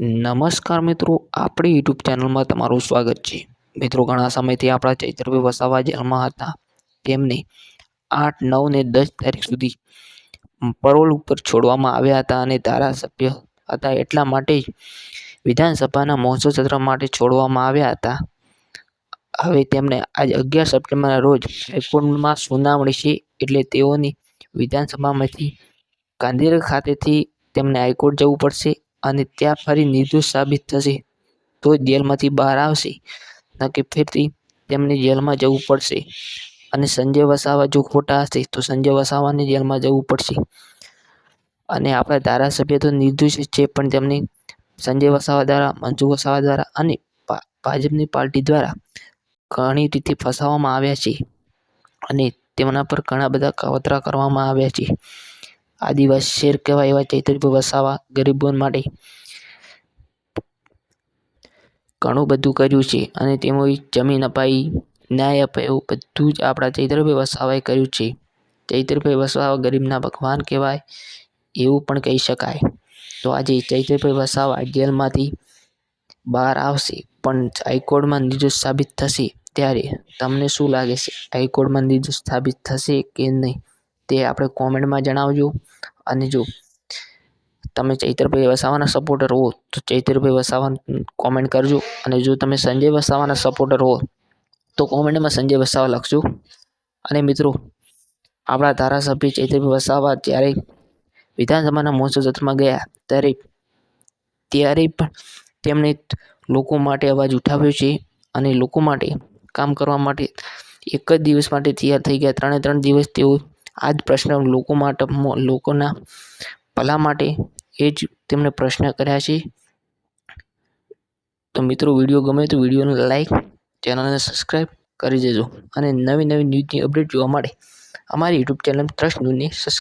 નમસ્કાર મિત્રો, આપણી યુટ્યુબ ચેનલમાં તમારું સ્વાગત છે. મિત્રો, ઘણા સમયથી આપણા ચૈત્રભાઈ વસાવા જેલમાં હતા. તેમને આઠ, નવ ને દસ તારીખ સુધી પરોલ ઉપર છોડવામાં આવ્યા હતા અને ધારાસભ્ય હતા એટલા માટે જ વિધાનસભાના મહોત્સવ સત્ર માટે છોડવામાં આવ્યા હતા. હવે તેમને આજ અગિયાર સપ્ટેમ્બરના રોજ હાઈકોર્ટમાં સુનાવણી છે એટલે તેઓની વિધાનસભામાંથી ગાંધીનગર ખાતેથી તેમને હાઈકોર્ટ જવું પડશે. અને ત્યાં ફરી નિર્દોષ સાબિત થશે. તો જેલમાંથી બહાર આવશે. નકે ફેરથી તેમને જેલમાં જવું પડશે. અને સંજય વસાવા જો ખોટા હશે, તો સંજય વસાવાને જેલમાં જવું પડશે. અને આપણા ધારાસભ્ય તો નિર્દોષ છે, પણ તેમને સંજય વસાવા દ્વારા, મંજુ વસાવા દ્વારા અને ભાજપની પાર્ટી દ્વારા ઘણી રીતે ફસાવવામાં આવ્યા છે. અને તેમના પર ઘણા બધા કાવતરા કરવામાં આવ્યા છે. આદિવાસી શેર કહેવાય એવા ચૈતરભાઈ વસાવા, ગરીબો માટે ઘણું બધું કર્યું છે અને તેમાં જમીન અપાઈ, ન્યાય અપાયો બધું જ આપણા ચૈતરભાઈ વસાવાએ કર્યું છે. ચૈતરભાઈ વસાવા ગરીબના ભગવાન કહેવાય એવું પણ કહી શકાય. તો આજે ચૈતરભાઈ વસાવા જેલમાંથી બહાર આવશે પણ હાઈકોર્ટમાં નિર્દોષ સાબિત થશે ત્યારે તમને શું લાગે છે? હાઈકોર્ટમાં નિર્દોષ સાબિત થશે કે નહીં? તે આપણે કોમેન્ટમાં જણાવજો. અને જો તમે ચૈતરભાઈ વસાવાના સપોર્ટર હો, તો ચૈતરભાઈ વસાવા કોમેન્ટ કરજો. અને જો તમે સંજય વસાવાના સપોર્ટર હો, તો કોમેન્ટમાં સંજય વસાવા લખજો. અને મિત્રો, આપણા ધારાસભ્ય ચૈતરભાઈ વસાવા જ્યારે વિધાનસભાના મહોત્સવ સત્રમાં ગયા, ત્યારે ત્યારે પણ તેમણે લોકો માટે અવાજ ઉઠાવ્યો છે. અને લોકો માટે કામ કરવા માટે એક જ દિવસ માટે તૈયાર થઈ ગયા. ત્રણે ત્રણ દિવસ તેઓ આ જ પ્રશ્ન લોકો માટે, લોકોના ભલા માટે એ જ તેમણે પ્રશ્ન કર્યા છે. તો મિત્રો, વીડિયો ગમે તો વિડીયોને લાઈક ચેનલને સબસ્ક્રાઈબ કરી દેજો. અને નવી નવી ન્યૂઝની અપડેટ જોવા માટે અમારી યુટ્યુબ ચેનલ ટ્રસ્ટ ન્યૂઝને સબસ્ક્રાઈબ